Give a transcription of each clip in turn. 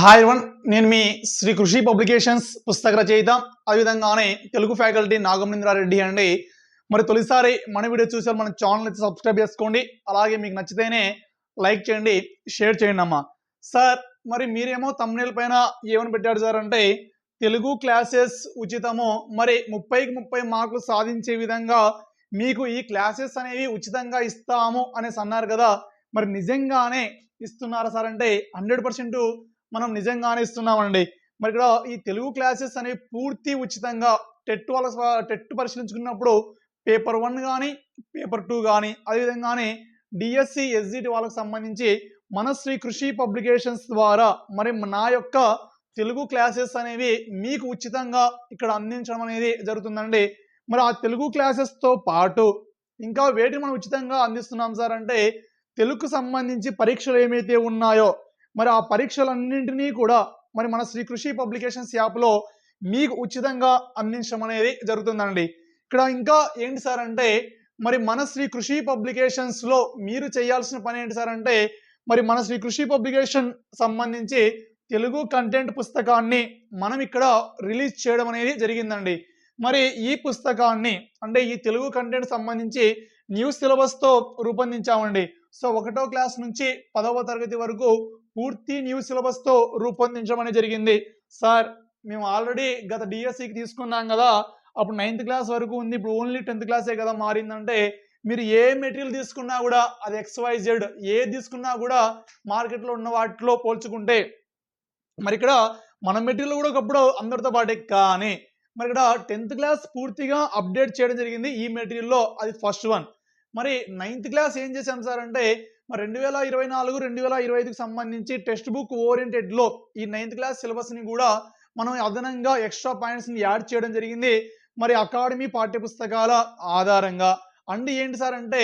Hi one నేను మీ శ్రీ కృషి publications పుస్తక రచయిత అదేవిధంగానే తెలుగు ఫ్యాకల్టీ నాగమేంద్రారెడ్డి అండి. మరి తొలిసారి మన వీడియో చూసారు మన ఛానల్ అయితే సబ్స్క్రైబ్ చేసుకోండి. అలాగే మీకు నచ్చితేనే లైక్ చేయండి షేర్ చేయండి అమ్మా. సార్ మరి మీరేమో తమ్నేల్ పైన ఏమని పెట్టారు సార్ అంటే తెలుగు క్లాసెస్ ఉచితము మరి ముప్పైకి ముప్పై మార్కులు సాధించే విధంగా మీకు ఈ క్లాసెస్ అనేవి ఉచితంగా ఇస్తాము అనేసి అన్నారు కదా. మరి నిజంగానే ఇస్తున్నారా సార్ అంటే హండ్రెడ్ పర్సెంట్ మనం నిజంగానే ఇస్తున్నామండి. మరి ఇక్కడ ఈ తెలుగు క్లాసెస్ అనేవి పూర్తి ఉచితంగా టెట్ వాళ్ళ టెట్ పరిశీలించుకున్నప్పుడు పేపర్ వన్ కానీ పేపర్ టూ కానీ అదేవిధంగానే డిఎస్సి ఎస్జిటి వాళ్ళకి సంబంధించి మన శ్రీ కృషి పబ్లికేషన్స్ ద్వారా మరి నా యొక్క తెలుగు క్లాసెస్ అనేవి మీకు ఉచితంగా ఇక్కడ అందించడం అనేది జరుగుతుందండి. మరి ఆ తెలుగు క్లాసెస్తో పాటు ఇంకా వేటిని మనం ఉచితంగా అందిస్తున్నాం సార్ అంటే తెలుగుకు సంబంధించి పరీక్షలు ఏమైతే ఉన్నాయో మరి ఆ పరీక్షలన్నింటినీ కూడా మరి మన శ్రీ కృషి పబ్లికేషన్స్ యాప్లో మీకు ఉచితంగా అందించడం అనేది జరుగుతుందండి. ఇక్కడ ఇంకా ఏంటి సార్ అంటే మరి మన శ్రీ కృషి పబ్లికేషన్స్లో మీరు చేయాల్సిన పని ఏంటి సార్ అంటే మరి మన శ్రీ కృషి పబ్లికేషన్ సంబంధించి తెలుగు కంటెంట్ పుస్తకాన్ని మనం ఇక్కడ రిలీజ్ చేయడం అనేది జరిగిందండి. మరి ఈ పుస్తకాన్ని అంటే ఈ తెలుగు కంటెంట్ సంబంధించి న్యూ సిలబస్తో రూపొందించామండి. సో ఒకటో క్లాస్ నుంచి పదవ తరగతి వరకు పూర్తి న్యూ సిలబస్తో రూపొందించమని జరిగింది. సార్ మేము ఆల్రెడీ గత డిఎస్సికి తీసుకున్నాం కదా అప్పుడు నైన్త్ క్లాస్ వరకు ఉంది ఇప్పుడు ఓన్లీ టెన్త్ క్లాసే కదా మారిందంటే మీరు ఏ మెటీరియల్ తీసుకున్నా కూడా అది ఎక్స్వైజెడ్ ఏ తీసుకున్నా కూడా మార్కెట్లో ఉన్న వాటిలో పోల్చుకుంటే మరి ఇక్కడ మన మెటీరియల్ కూడా ఒకప్పుడు అందరితో పాటే కానీ మరి ఇక్కడ టెన్త్ క్లాస్ పూర్తిగా అప్డేట్ చేయడం జరిగింది ఈ మెటీరియల్లో అది ఫస్ట్ వన్. మరి నైన్త్ క్లాస్ ఏం చేశాం సార్ అంటే మరి రెండు వేల ఇరవై నాలుగు రెండు వేల ఇరవై ఐదుకి సంబంధించి టెక్స్ట్ బుక్ ఓరియంటెడ్లో ఈ నైన్త్ క్లాస్ సిలబస్ని కూడా మనం అదనంగా ఎక్స్ట్రా పాయింట్స్ని యాడ్ చేయడం జరిగింది. మరి అకాడమీ పాఠ్యపుస్తకాల ఆధారంగా. అండ్ ఏంటి సార్ అంటే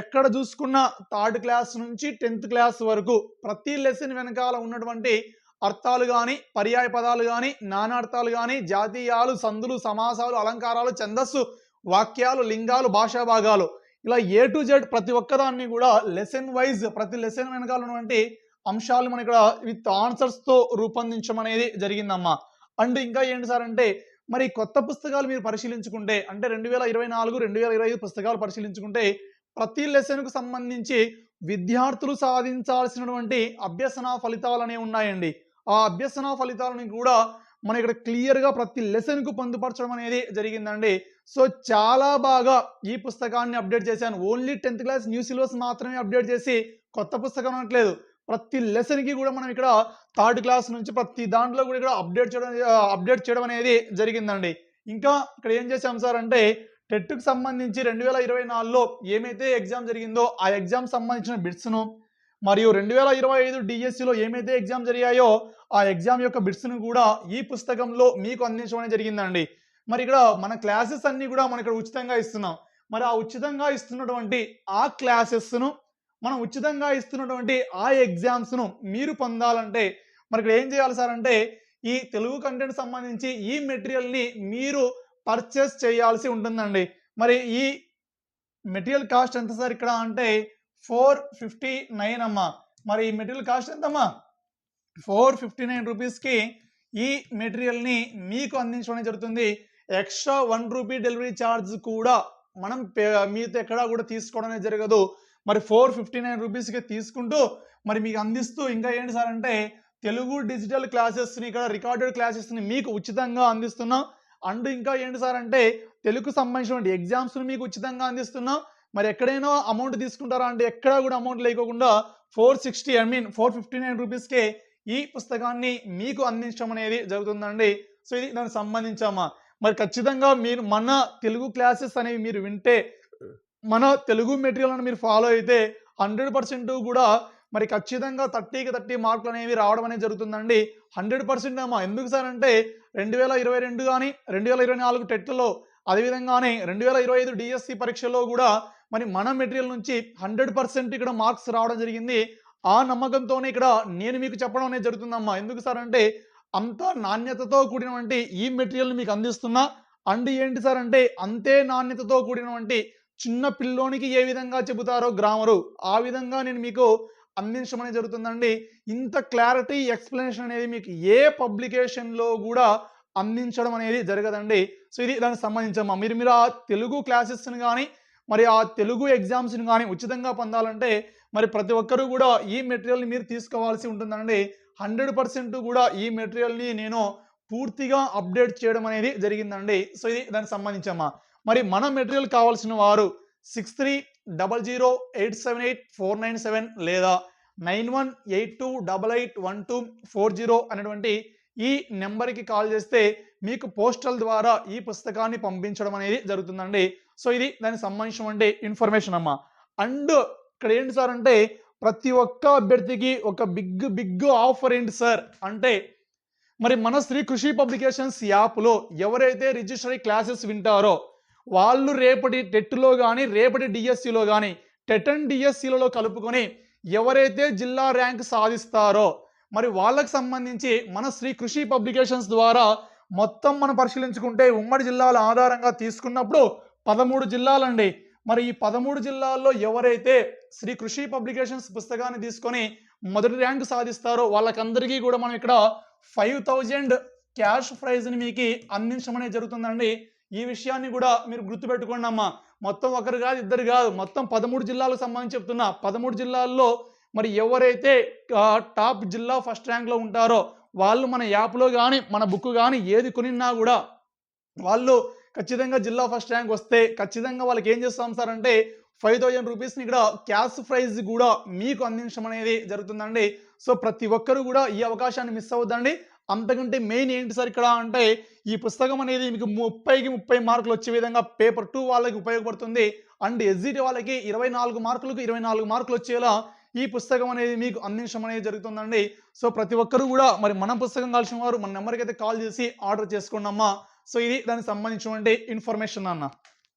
ఎక్కడ చూసుకున్న థర్డ్ క్లాస్ నుంచి టెన్త్ క్లాస్ వరకు ప్రతి లెసన్ వెనకాల ఉన్నటువంటి అర్థాలు కానీ పర్యాయ పదాలు కానీ నానార్థాలు కానీ జాతీయాలు సందులు సమాసాలు అలంకారాలు ఛందస్సు వాక్యాలు లింగాలు భాషా భాగాలు ఇలా ఏ టు జెడ్ ప్రతి ఒక్కదాన్ని కూడా లెసన్ వైజ్ ప్రతి లెసన్ వెనకాల ఉన్నటువంటి అంశాలు మనం ఇక్కడ విత్ ఆన్సర్స్తో రూపొందించడం అనేది జరిగిందమ్మా. అండ్ ఇంకా ఏంటి సార్ అంటే మరి కొత్త పుస్తకాలు మీరు పరిశీలించుకుంటే అంటే రెండు వేల ఇరవై నాలుగు రెండు వేల ఇరవై ఐదు పుస్తకాలు పరిశీలించుకుంటే ప్రతి లెసన్కు సంబంధించి విద్యార్థులు సాధించాల్సినటువంటి అభ్యసన ఫలితాలు అనేవి ఉన్నాయండి. ఆ అభ్యసన ఫలితాలను కూడా మన ఇక్కడ క్లియర్గా ప్రతి లెసన్కు పొందుపరచడం అనేది జరిగిందండి. సో చాలా బాగా ఈ పుస్తకాన్ని అప్డేట్ చేశాను. Only tenth class new syllabus మాత్రమే అప్డేట్ చేసి కొత్త పుస్తకం అనట్లేదు. ప్రతి లెసన్కి కూడా మనం ఇక్కడ థర్డ్ క్లాస్ నుంచి ప్రతి దాంట్లో కూడా ఇక్కడ అప్డేట్ చేయడం అప్డేట్ చేయడం అనేది జరిగిందండి. ఇంకా ఇక్కడ ఏం చేశాం సార్ అంటే టెట్కి సంబంధించి రెండు వేల ఇరవై నాలుగులో ఏమైతే ఎగ్జామ్ జరిగిందో ఆ ఎగ్జామ్ సంబంధించిన బిట్స్ను మరియు రెండు వేల ఇరవై ఐదు డిఎస్సిలో ఏమైతే ఎగ్జామ్ జరిగాయో ఆ ఎగ్జామ్ యొక్క బిట్స్ను కూడా ఈ పుస్తకంలో మీకు అందించడం జరిగిందండి. మరి ఇక్కడ మన క్లాసెస్ అన్నీ కూడా మనం ఇక్కడ ఉచితంగా ఇస్తున్నాం. మరి ఆ ఉచితంగా ఇస్తున్నటువంటి ఆ క్లాసెస్ను మనం ఉచితంగా ఇస్తున్నటువంటి ఆ ఎగ్జామ్స్ను మీరు పొందాలంటే మరి ఇక్కడ ఏం చేయాలి సార్ అంటే ఈ తెలుగు కంటెంట్ సంబంధించి ఈ మెటీరియల్ని మీరు పర్చేస్ చేయాల్సి ఉంటుందండి. మరి ఈ మెటీరియల్ కాస్ట్ ఎంత సార్ ఇక్కడ అంటే ఫోర్ ఫిఫ్టీ నైన్ అమ్మా. మరి ఈ మెటీరియల్ కాస్ట్ ఎంతమ్మా? ఫోర్ ఫిఫ్టీ నైన్ రూపీస్కి ఈ మెటీరియల్ని మీకు అందించడం జరుగుతుంది. Extra one rupee delivery charge కూడా మనం పే- మీతో ఎక్కడా కూడా తీసుకోవడం జరగదు. మరి ఫోర్ ఫిఫ్టీ నైన్ రూపీస్కి తీసుకుంటూ మరి మీకు అందిస్తూ ఇంకా ఏంటి సార్ అంటే తెలుగు డిజిటల్ క్లాసెస్ని ఇక్కడ రికార్డెడ్ క్లాసెస్ని మీకు ఉచితంగా అందిస్తున్నాం. అండ్ ఇంకా ఏంటి సార్ అంటే తెలుగు సంబంధించినటువంటి ఎగ్జామ్స్ని మీకు ఉచితంగా అందిస్తున్నాం. మరి ఎక్కడైనా అమౌంట్ తీసుకుంటారా అంటే ఎక్కడా కూడా అమౌంట్ లేకోకుండా four sixty I mean four fifty nine రూపీస్కే ఈ పుస్తకాన్ని మీకు అందించడం అనేది జరుగుతుందండి. సో ఇది దానికి సంబంధించామా? మరి ఖచ్చితంగా మీరు మన తెలుగు క్లాసెస్ అనేవి మీరు వింటే మన తెలుగు మెటీరియల్ని మీరు ఫాలో అయితే హండ్రెడ్ పర్సెంట్ కూడా మరి ఖచ్చితంగా థర్టీకి థర్టీ మార్కులు అనేవి రావడం అనేది జరుగుతుందండి. హండ్రెడ్ పర్సెంట్ అమ్మా ఎందుకు సార్ అంటే రెండు వేల ఇరవై రెండు కానీ రెండు వేల ఇరవై నాలుగు టెట్లలో అదేవిధంగానే రెండు వేల ఇరవై ఐదు డిఎస్సి పరీక్షలో కూడా మరి మన మెటీరియల్ నుంచి హండ్రెడ్ పర్సెంట్ ఇక్కడ మార్క్స్ రావడం జరిగింది. ఆ నమ్మకంతోనే ఇక్కడ నేను మీకు చెప్పడం అనేది జరుగుతుందమ్మా. ఎందుకు సార్ అంటే అంత నాణ్యతతో కూడినటువంటి ఈ మెటీరియల్ మీకు అందిస్తున్నా. అండ్ ఏంటి సార్ అంటే అంతే నాణ్యతతో కూడినటువంటి చిన్న పిల్లోనికి ఏ విధంగా చెబుతారో గ్రామరు ఆ విధంగా నేను మీకు అందించడం అనేది జరుగుతుందండి. ఇంత క్లారిటీ ఎక్స్ప్లెనేషన్ అనేది మీకు ఏ పబ్లికేషన్లో కూడా అందించడం అనేది జరగదండి. సో ఇది దానికి సంబంధించమ్మా. మీరు మీరు ఆ తెలుగు క్లాసెస్ని కానీ మరి ఆ తెలుగు ఎగ్జామ్స్ని కానీ ఉచితంగా పొందాలంటే మరి ప్రతి ఒక్కరూ కూడా ఈ మెటీరియల్ని మీరు తీసుకోవాల్సి ఉంటుందండి హండ్రెడ్ పర్సెంట్ కూడా ఈ మెటీరియల్ని నేను పూర్తిగా అప్డేట్ చేయడం అనేది జరిగిందండి. సో ఇది దానికి సంబంధించమ్మా మరి మన మెటీరియల్ కావాల్సిన వారు six three double zero eight seven eight four nine seven లేదా nine one eight two double eight one two four zero అనేటువంటి ఈ నెంబర్కి కాల్ చేస్తే మీకు పోస్టల్ ద్వారా ఈ పుస్తకాన్ని పంపించడం అనేది జరుగుతుందండి. సో ఇది దానికి సంబంధించినటువంటి ఇన్ఫర్మేషన్ అమ్మ. అండ్ ఇక్కడ ఏంటి సార్ అంటే ప్రతి ఒక్క అభ్యర్థికి ఒక బిగ్ బిగ్ ఆఫర్ ఏంటి సార్ అంటే మరి మన శ్రీ కృషి పబ్లికేషన్స్ యాప్లో ఎవరైతే రిజిస్టర్ క్లాసెస్ వింటారో వాళ్ళు రేపటి టెట్లో కానీ రేపటి డిఎస్సిలో కానీ టెట్ అండ్ డిఎస్సిలలో కలుపుకొని ఎవరైతే జిల్లా ర్యాంక్ సాధిస్తారో మరి వాళ్ళకు సంబంధించి మన శ్రీ కృషి పబ్లికేషన్స్ ద్వారా మొత్తం మనం పరిశీలించుకుంటే ఉమ్మడి జిల్లాల ఆధారంగా తీసుకున్నప్పుడు పదమూడు జిల్లాలండి. మరి ఈ పదమూడు జిల్లాల్లో ఎవరైతే శ్రీ కృషి పబ్లికేషన్స్ పుస్తకాన్ని తీసుకొని మొదటి ర్యాంక్ సాధిస్తారో వాళ్ళకందరికీ కూడా మనం ఇక్కడ ఫైవ్ థౌజండ్ క్యాష్ ప్రైజ్ని మీకు అందించమనే జరుగుతుందండి. ఈ విషయాన్ని కూడా మీరు గుర్తుపెట్టుకోండి అమ్మా. మొత్తం ఒకరు కాదు ఇద్దరు కాదు మొత్తం పదమూడు జిల్లాలకు సంబంధించి చెప్తున్నా. పదమూడు జిల్లాల్లో మరి ఎవరైతే టాప్ జిల్లా ఫస్ట్ ర్యాంక్లో ఉంటారో వాళ్ళు మన యాప్లో కానీ మన బుక్ కానీ ఏది కొనినా కూడా వాళ్ళు ఖచ్చితంగా జిల్లా ఫస్ట్ ర్యాంక్ వస్తే ఖచ్చితంగా వాళ్ళకి ఏం చేస్తాం సార్ అంటే ఫైవ్ థౌజండ్ రూపీస్ని ఇక్కడ క్యాష్ ప్రైజ్ కూడా మీకు అందించడం అనేది జరుగుతుందండి. సో ప్రతి ఒక్కరు కూడా ఈ అవకాశాన్ని మిస్ అవ్వద్దండి. అంతకంటే మెయిన్ ఏంటి సార్ ఇక్కడ అంటే ఈ పుస్తకం అనేది మీకు ముప్పైకి ముప్పై మార్కులు వచ్చే విధంగా పేపర్ టూ వాళ్ళకి ఉపయోగపడుతుంది. అండ్ ఎస్జిటి వాళ్ళకి ఇరవై నాలుగు మార్కులకు ఇరవై నాలుగు మార్కులు వచ్చేలా ఈ పుస్తకం అనేది మీకు అందించడం అనేది జరుగుతుందండి. సో ప్రతి ఒక్కరు కూడా మరి మన పుస్తకం కావాల్సిన వారు మన నెంబర్కి అయితే కాల్ చేసి ఆర్డర్ చేసుకోండి అమ్మా సో ఇది దానికి సంబంధించినటువంటి ఇన్ఫర్మేషన్ అన్న.